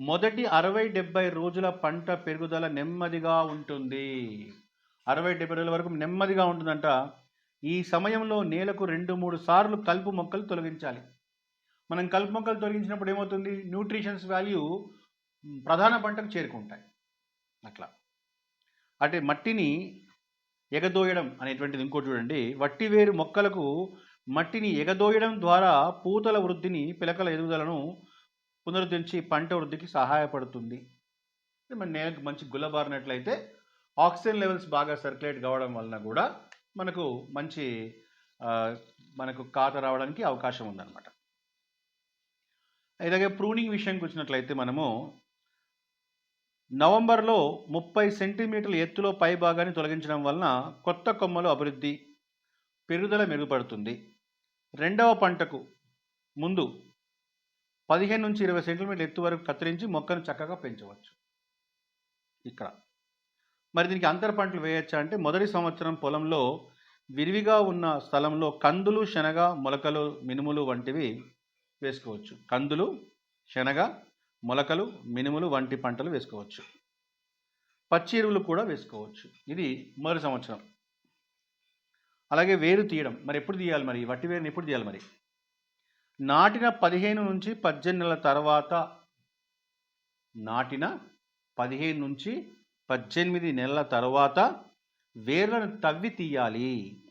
మొదటి అరవై డెబ్బై రోజుల పంట పెరుగుదల నెమ్మదిగా ఉంటుంది. అరవై డెబ్బై రోజుల వరకు నెమ్మదిగా ఉంటుందంట. ఈ సమయంలో నేలకు రెండు మూడు సార్లు కలుపు మొక్కలు తొలగించాలి. మనం కలుపు మొక్కలు తొలగించినప్పుడు ఏమవుతుంది? న్యూట్రిషన్స్ వాల్యూ ప్రధాన పంటకు చేరుకుంటాయి. అట్లా. అంటే మట్టిని ఎగదోయడం అనేటువంటిది ఇంకోటి చూడండి. వట్టి వేరు మొక్కలకు మట్టిని ఎగదోయడం ద్వారా పూతల వృద్ధిని పిలకల ఎదుగుదలను పునరుద్ధరించి పంట వృద్ధికి సహాయపడుతుంది. మన నేలకు మంచి గుల్లబారినట్లయితే ఆక్సిజన్ లెవెల్స్ బాగా సర్క్యులేట్ కావడం వలన కూడా మనకు మంచి మనకు కాత రావడానికి అవకాశం ఉందన్నమాట. ఇలాగే ప్రూనింగ్ విషయానికి వచ్చినట్లయితే మనము నవంబర్లో ముప్పై సెంటీమీటర్ల ఎత్తులో పై భాగాన్ని తొలగించడం వలన కొత్త కొమ్మలు అభివృద్ధి పెరుగుదల మెరుగుపడుతుంది. రెండవ పంటకు ముందు పదిహేను నుంచి ఇరవై సెంటీమీటర్ల ఎత్తు వరకు కత్తిరించి మొక్కను చక్కగా పెంచవచ్చు. ఇక్కడ. మరి దీనికి అంతర పంటలు వేయచ్చా అంటే మొదటి సంవత్సరం పొలంలో విరివిగా ఉన్న స్థలంలో కందులు శనగ మొలకలు మినుములు వంటివి వేసుకోవచ్చు. కందులు శనగ మొలకలు మినుములు వంటి పంటలు వేసుకోవచ్చు. పచ్చి ఎరువులు కూడా వేసుకోవచ్చు. ఇది మొదటి సంవత్సరం. అలాగే వేరు తీయడం. మరి ఎప్పుడు తీయాలి మరి? వట్టి వేరుని ఎప్పుడు తీయాలి మరి? నాటిన పదిహేను నుంచి పద్దెనిమిది నెలల తర్వాత నాటిన పదిహేను నుంచి పద్దెనిమిది నెలల తర్వాత వేర్లను తవ్వి తీయాలి.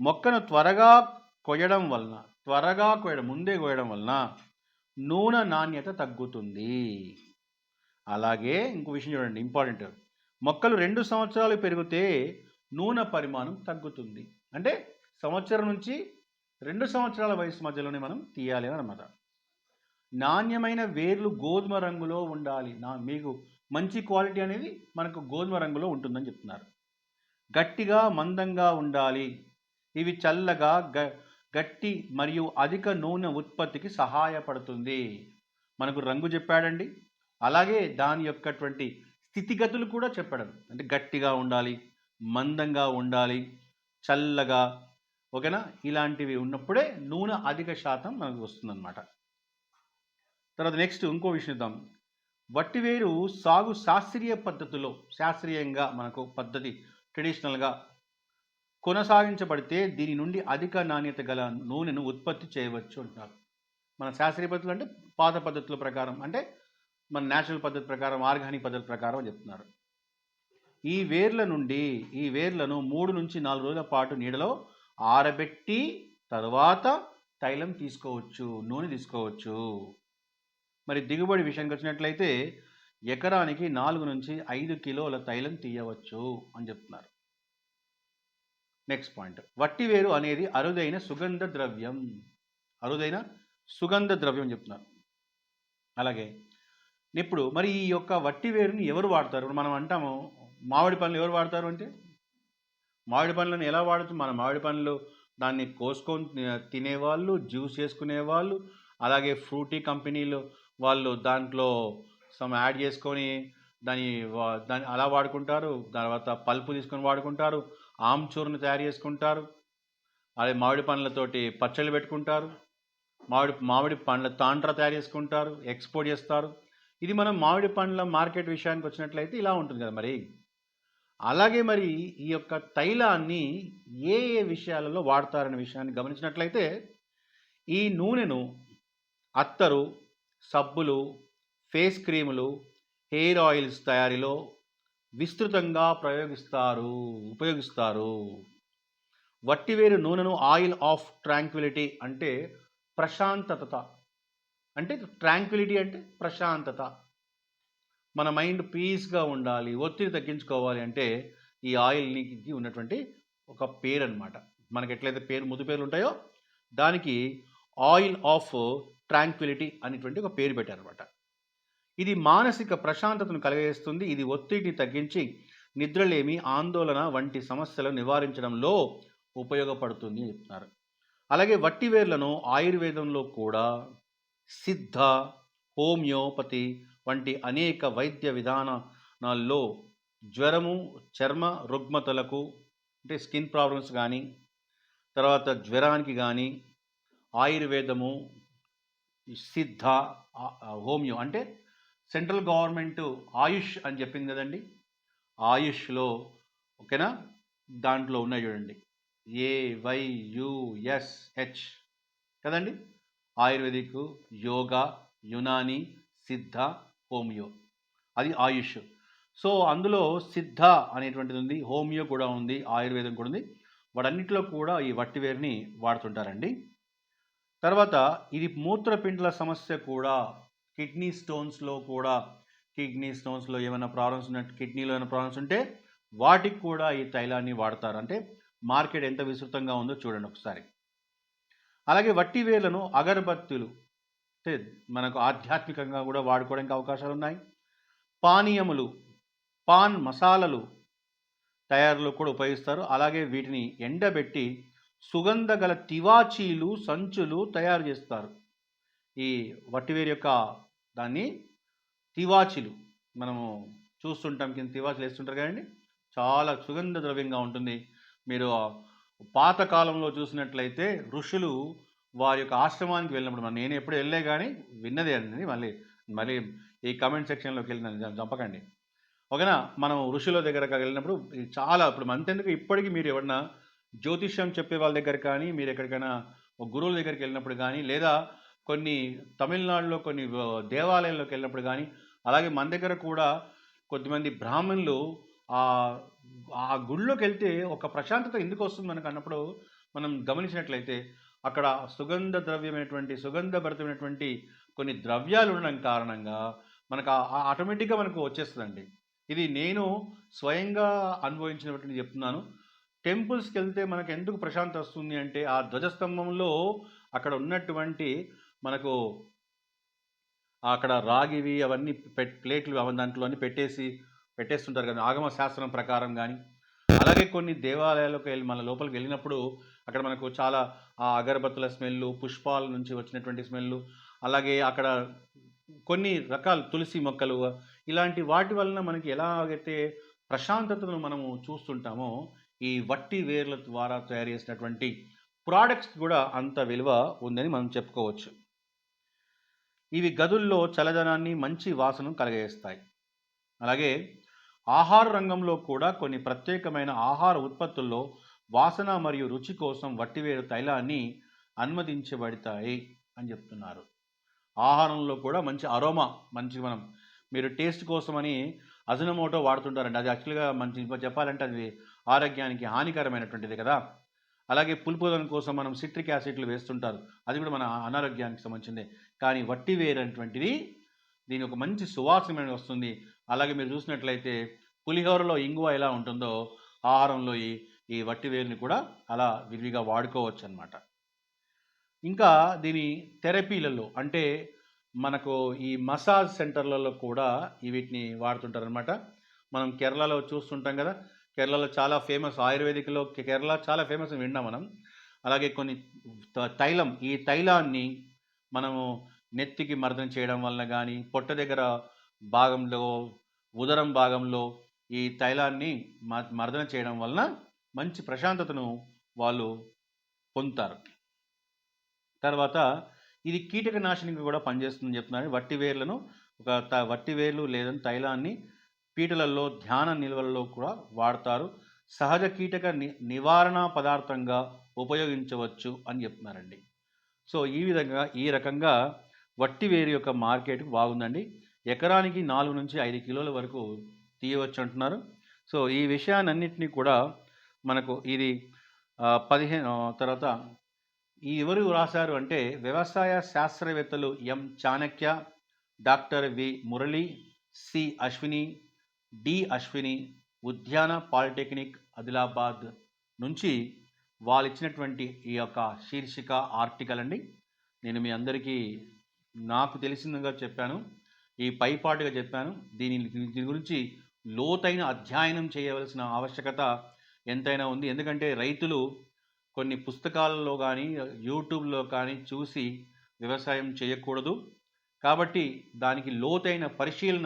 మొక్కను త్వరగా కొయ్యడం వలన త్వరగా కొయ్యడం ముందే కొయ్యడం వలన నూనె నాణ్యత తగ్గుతుంది. అలాగే ఇంకో విషయం చూడండి ఇంపార్టెంట్. మొక్కలు రెండు సంవత్సరాలు పెరిగితే నూనె పరిమాణం తగ్గుతుంది. అంటే సంవత్సరం నుంచి రెండు సంవత్సరాల వయసు మధ్యలోనే మనం తీయాలి అనమాట అన్నమాట. నాణ్యమైన వేర్లు గోధుమ రంగులో ఉండాలి. నా మీకు మంచి క్వాలిటీ అనేది మనకు గోధుమ రంగులో ఉంటుందని చెప్తున్నారు. గట్టిగా మందంగా ఉండాలి. ఇవి చల్లగా గ గట్టి మరియు అధిక నూనె ఉత్పత్తికి సహాయపడుతుంది. మనకు రంగు చెప్పాడండి. అలాగే దాని యొక్కటువంటి స్థితిగతులు కూడా చెప్పాడు. అంటే గట్టిగా ఉండాలి మందంగా ఉండాలి చల్లగా ఓకేనా? ఇలాంటివి ఉన్నప్పుడే నూనె అధిక శాతం మనకు వస్తుందన్నమాట. తర్వాత నెక్స్ట్ ఇంకో విషయం ఇద్దాం వట్టివేరు సాగు శాస్త్రీయ పద్ధతిలో శాస్త్రీయంగా మనకు పద్ధతి ట్రెడిషనల్గా కొనసాగించబడితే దీని నుండి అధిక నాణ్యత గల నూనెను ఉత్పత్తి చేయవచ్చు అంటున్నారు. మన శాస్త్రీయ పద్ధతులు అంటే పాత పద్ధతుల ప్రకారం అంటే మన నేచురల్ పద్ధతి ప్రకారం ఆర్గానిక్ పద్ధతి ప్రకారం చెప్తున్నారు. ఈ వేర్ల నుండి ఈ వేర్లను మూడు నుంచి నాలుగు రోజుల పాటు నీడలో ఆరబెట్టి తర్వాత తైలం తీసుకోవచ్చు నూనె తీసుకోవచ్చు. మరి దిగుబడి విషయానికి వచ్చినట్లయితే ఎకరానికి నాలుగు నుంచి ఐదు కిలోల తైలం తీయవచ్చు అని చెప్తున్నారు. నెక్స్ట్ పాయింట్ వట్టివేరు అనేది అరుదైన సుగంధ ద్రవ్యం. అరుదైన సుగంధ ద్రవ్యం అని చెప్తున్నారు. అలాగే ఇప్పుడు మరి ఈ యొక్క వట్టి వేరుని ఎవరు వాడతారు? మనం అంటాము మామిడి పనులు ఎవరు వాడతారు అంటే? మామిడి పండ్లను ఎలా వాడచ్చు మన మామిడి పండ్లు దాన్ని కోసుకొని తినేవాళ్ళు జ్యూస్ చేసుకునేవాళ్ళు అలాగే ఫ్రూటీ కంపెనీలు వాళ్ళు దాంట్లో సమ్ యాడ్ చేసుకొని దాని వా- దాన్ని అలా వాడుకుంటారు తర్వాత పల్పు తీసుకొని వాడుకుంటారు ఆమ్చూర్ని తయారు చేసుకుంటారు అదే మామిడి పండ్లతోటి పచ్చళ్ళు పెట్టుకుంటారు మామిడి మామిడి పండ్ల తాండ్ర తయారు చేసుకుంటారు ఎక్స్పోర్ట్ చేస్తారు. ఇది మనం మామిడి పండ్ల మార్కెట్ విషయానికి వచ్చినట్లయితే ఇలా ఉంటుంది కదా మరి? అలాగే మరి ఈ యొక్క తైలాన్ని ఏ ఏ విషయాలలో వాడతారనే విషయాన్ని గమనించినట్లయితే ఈ నూనెను అత్తరు సబ్బులు ఫేస్ క్రీములు హెయిర్ ఆయిల్స్ తయారీలో విస్తృతంగా ప్రయోగిస్తారు ఉపయోగిస్తారు. వట్టివేరు నూనెను ఆయిల్ ఆఫ్ ట్రాంక్విలిటీ అంటే ప్రశాంతత. అంటే ట్రాంక్విలిటీ అంటే ప్రశాంతత. మన మైండ్ పీస్గా ఉండాలి ఒత్తిడి తగ్గించుకోవాలి అంటే ఈ ఆయిల్కి ఉన్నటువంటి ఒక పేరు అనమాట మనకి ఎట్లయితే పేరు ముదు పేర్లు ఉంటాయో దానికి ఆయిల్ ఆఫ్ ట్రాంక్విలిటీ అనేటువంటి ఒక పేరు పెట్టారనమాట ఇది మానసిక ప్రశాంతతను కలగజేస్తుంది. ఇది ఒత్తిడిని తగ్గించి నిద్రలేమి ఆందోళన వంటి సమస్యలను నివారించడంలో ఉపయోగపడుతుంది అని చెప్తున్నారు. అలాగే వట్టివేర్లను ఆయుర్వేదంలో కూడా సిద్ధ హోమియోపతి వంటి అనేక వైద్య విధానాల్లో జ్వరము చర్మ రుగ్మతలకు అంటే స్కిన్ ప్రాబ్లమ్స్ కానీ తర్వాత జ్వరానికి కానీ ఆయుర్వేదము సిద్ధ హోమియో అంటే సెంట్రల్ గవర్నమెంట్ ఆయుష్ అని చెప్పింది కదండి. ఆయుష్లో ఓకేనా? దాంట్లో ఉన్నాయి చూడండి. A Y U S H కదండి. Ayurvedic yoga Unani Siddha homeo. అది ఆయుష్. సో అందులో సిద్ధ అనేటువంటిది ఉంది హోమియో కూడా ఉంది ఆయుర్వేదం కూడా ఉంది. వాటన్నిటిలో కూడా ఈ వట్టివేరుని వాడుతుంటారండి. తర్వాత ఇది మూత్రపిండల సమస్య కూడా కిడ్నీ స్టోన్స్లో కూడా కిడ్నీ స్టోన్స్లో ఏమైనా ప్రాబ్లమ్స్ ఉన్నట్టు కిడ్నీలో ఏమైనా ప్రాబ్లమ్స్ ఉంటే వాటికి కూడా ఈ తైలాన్ని వాడతారు. అంటే మార్కెట్ ఎంత విస్తృతంగా ఉందో చూడండి ఒకసారి. అలాగే వట్టి వేర్లను అగరబత్తులు అంటే మనకు ఆధ్యాత్మికంగా కూడా వాడుకోవడానికి అవకాశాలు ఉన్నాయి పానీయములు పాన్ మసాలలు తయారులో కూడా ఉపయోగిస్తారు. అలాగే వీటిని ఎండబెట్టి సుగంధ గల తివాచీలు సంచులు తయారు చేస్తారు. ఈ వట్టివేరు యొక్క దాన్ని తివాచీలు మనము చూస్తుంటాం కింద తివాచీలు వేస్తుంటారు కదండి. చాలా సుగంధ ద్రవ్యంగా ఉంటుంది. మీరు పాతకాలంలో చూసినట్లయితే ఋషులు వారి యొక్క ఆశ్రమానికి వెళ్ళినప్పుడు మనం నేను ఎప్పుడు వెళ్ళే కానీ విన్నదే అండి. మళ్ళీ మళ్ళీ ఈ కమెంట్ సెక్షన్లోకి వెళ్ళిన చంపకండి. ఓకేనా? మనం ఋషుల దగ్గరకు వెళ్ళినప్పుడు చాలా ఇప్పుడు అంతెందుకు ఇప్పటికీ మీరు ఎవరన్నా జ్యోతిష్యం చెప్పే వాళ్ళ దగ్గర కానీ మీరు ఎక్కడికైనా గురువుల దగ్గరికి వెళ్ళినప్పుడు కానీ లేదా కొన్ని తమిళనాడులో కొన్ని దేవాలయంలోకి వెళ్ళినప్పుడు కానీ అలాగే మన దగ్గర కూడా కొద్దిమంది బ్రాహ్మణులు ఆ ఆ గుళ్ళోకి వెళ్తే ఒక ప్రశాంతత ఎందుకు వస్తుంది మనకు అన్నప్పుడు మనం గమనించినట్లయితే అక్కడ సుగంధ ద్రవ్యమైనటువంటి సుగంధభరితమైనటువంటి కొన్ని ద్రవ్యాలు ఉండడం కారణంగా మనకు ఆటోమేటిక్గా మనకు వచ్చేస్తుందండి. ఇది నేను స్వయంగా అనుభవించినటువంటి చెప్తున్నాను. టెంపుల్స్కి వెళ్తే మనకు ఎందుకు ప్రశాంతత వస్తుంది అంటే ఆ ధ్వజస్తంభంలో అక్కడ ఉన్నటువంటి మనకు అక్కడ రాగివి అవన్నీ పెట్ ప్లేట్లు అవన్నీ దాంట్లో అన్నీ పెట్టేసి పెట్టేస్తుంటారు కదా ఆగమ శాస్త్రం ప్రకారం కానీ అలాగే కొన్ని దేవాలయాలకు వెళ్ళి మన లోపలికి వెళ్ళినప్పుడు అక్కడ మనకు చాలా ఆ అగరబత్తుల స్మెల్ పుష్పాల నుంచి వచ్చినటువంటి స్మెల్లు అలాగే అక్కడ కొన్ని రకాల తులసి మొక్కలు ఇలాంటి వాటి వలన మనకి ఎలాగైతే ప్రశాంతతను మనము చూస్తుంటామో ఈ వట్టి వేర్ల ద్వారా తయారు చేసినటువంటి ప్రోడక్ట్స్ కూడా అంత విలువ ఉందని మనం చెప్పుకోవచ్చు. ఇవి గదుల్లో చల్లదనాన్ని మంచి వాసన కలగజేస్తాయి. అలాగే ఆహార రంగంలో కూడా కొన్ని ప్రత్యేకమైన ఆహార ఉత్పత్తుల్లో వాసన మరియు రుచి కోసం వట్టివేరు తైలాన్ని అనుమతించబడతాయి అని చెప్తున్నారు. ఆహారంలో కూడా మంచి అరోమా మంచి మనం మీరు టేస్ట్ కోసమని అజనమోటో వాడుతుంటారండి. అది యాక్చువల్గా మంచి చెప్పాలంటే అది ఆరోగ్యానికి హానికరమైనటువంటిది కదా. అలాగే పులుపుదనం కోసం మనం సిట్రిక్ యాసిడ్లు వేస్తుంటారు. అది కూడా మన అనారోగ్యానికి సంబంధించింది. కానీ వట్టి వేరు దీని ఒక మంచి సువాసనమైన వస్తుంది. అలాగే మీరు చూసినట్లయితే పులిహోరలో ఇంగువ ఎలా ఉంటుందో ఆహారంలో ఈ ఈ వట్టి వేలుని కూడా అలా విరివిగా వాడుకోవచ్చు అనమాట ఇంకా దీని థెరపీలలో అంటే మనకు ఈ మసాజ్ సెంటర్లలో కూడా ఈ వీటిని వాడుతుంటారనమాట మనం కేరళలో చూస్తుంటాం కదా కేరళలో చాలా ఫేమస్ ఆయుర్వేదిక్లో కేరళ చాలా ఫేమస్ విన్నాం మనం. అలాగే కొన్ని త- తైలం ఈ తైలాన్ని మనము నెత్తికి మర్దన చేయడం వలన కానీ పొట్ట దగ్గర భాగంలో ఉదరం భాగంలో ఈ తైలాన్ని మ- మర్దన చేయడం వలన మంచి ప్రశాంతతను వాళ్ళు పొందుతారు. తర్వాత ఇది కీటక నాశనికి కూడా పనిచేస్తుందని చెప్తున్నారు. వట్టి వేర్లను ఒక త వట్టి వేర్లు లేదా తైలాన్ని పీటలలో ధ్యాన నిల్వలలో కూడా వాడతారు. సహజ కీటక ని నివారణ పదార్థంగా ఉపయోగించవచ్చు అని చెప్తున్నారండి. సో ఈ విధంగా ఈ రకంగా వట్టి వేరు యొక్క మార్కెట్ బాగుందండి. ఎకరానికి నాలుగు నుంచి ఐదు కిలోల వరకు తీయవచ్చు అంటున్నారు. సో ఈ విషయాన్నింటినీ కూడా మనకు ఇది పదిహేను తర్వాత ఈ ఎవరు రాశారు అంటే వ్యవసాయ శాస్త్రవేత్తలు M Chanakya doctor V Murali C Ashwini D Ashwini ఉద్యాన పాలిటెక్నిక్ ఆదిలాబాద్ నుంచి వాళ్ళు ఇచ్చినటువంటి ఈ యొక్క శీర్షిక ఆర్టికల్ అండి. నేను మీ అందరికీ నాకు తెలిసిందిగా చెప్పాను. ఈ పైపాటుగా చెప్పాను. దీని దీని గురించి లోతైన అధ్యయనం చేయవలసిన ఆవశ్యకత ఎంతైనా ఉంది. ఎందుకంటే రైతులు కొన్ని పుస్తకాలలో కానీ యూట్యూబ్లో కానీ చూసి వ్యవసాయం చేయకూడదు. కాబట్టి దానికి లోతైన పరిశీలన